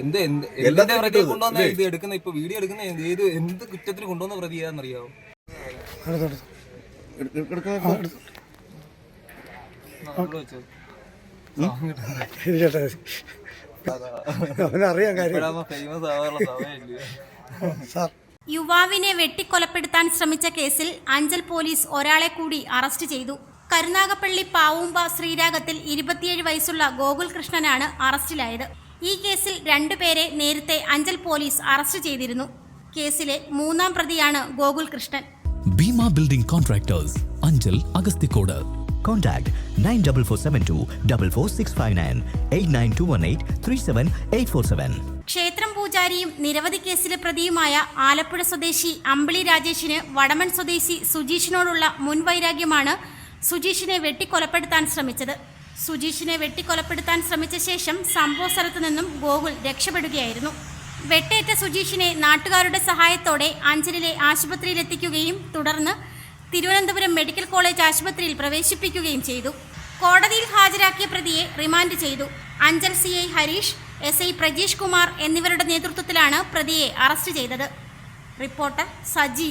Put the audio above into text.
എന്ത് എന്തിന്റെ കൊണ്ടുവന്ന? ഇത് എടുക്കുന്ന ഇപ്പൊ വീഡിയോ എടുക്കുന്ന എന്ത് ഏത് എന്ത് കുറ്റത്തിന് കൊണ്ടുവന്ന കാര്യം. സാർ. യുവാവിനെ വെട്ടിക്കൊലപ്പെടുത്താൻ ശ്രമിച്ച കേസിൽ അഞ്ചൽ പോലീസ് ഒരാളെ കൂടി അറസ്റ്റ് ചെയ്തു. കരുനാഗപ്പള്ളി പാവുമ്പ ശ്രീരാഗത്തിൽ ഇരുപത്തിയേഴ് വയസ്സുള്ള ഗോകുൽ കൃഷ്ണനാണ് അറസ്റ്റിലായത്. ഈ കേസിൽ രണ്ടുപേരെ നേരത്തെ അഞ്ചൽ പോലീസ് അറസ്റ്റ് ചെയ്തിരുന്നു. കേസിലെ മൂന്നാം പ്രതിയാണ് Gokul Krishnan. Bhima building contractors Anchal Agasthikode Contact 94472 44659 89218 37847. ക്ഷേത്രം പൂജാരിയും നിരവധി കേസിലെ പ്രതിയുമായ ആലപ്പുഴ സ്വദേശി അമ്പിളി രാജേഷിന് വടമൺ സ്വദേശി സുജീഷിനോടുള്ള മുൻവൈരാഗ്യമാണ് സുജീഷിനെ വെട്ടിക്കൊലപ്പെടുത്താൻ ശ്രമിച്ചത്. സുജീഷിനെ വെട്ടിക്കൊലപ്പെടുത്താൻ ശ്രമിച്ച ശേഷം സംഭവ സ്ഥലത്തു നിന്നും ഗോകുൽ രക്ഷപ്പെടുകയായിരുന്നു. വെട്ടേറ്റ സുജീഷിനെ നാട്ടുകാരുടെ സഹായത്തോടെ അഞ്ചലിലെ ആശുപത്രിയിലെത്തിക്കുകയും തുടർന്ന് തിരുവനന്തപുരം മെഡിക്കൽ കോളേജ് ആശുപത്രിയിൽ പ്രവേശിപ്പിക്കുകയും ചെയ്തു. കോടതിയിൽ ഹാജരാക്കിയ പ്രതിയെ റിമാൻഡ് ചെയ്തു. Anchal C I Harish S I Prajeesh Kumar എന്നിവരുടെ നേതൃത്വത്തിലാണ് പ്രതിയെ അറസ്റ്റ് ചെയ്തത്. റിപ്പോർട്ടർ സജി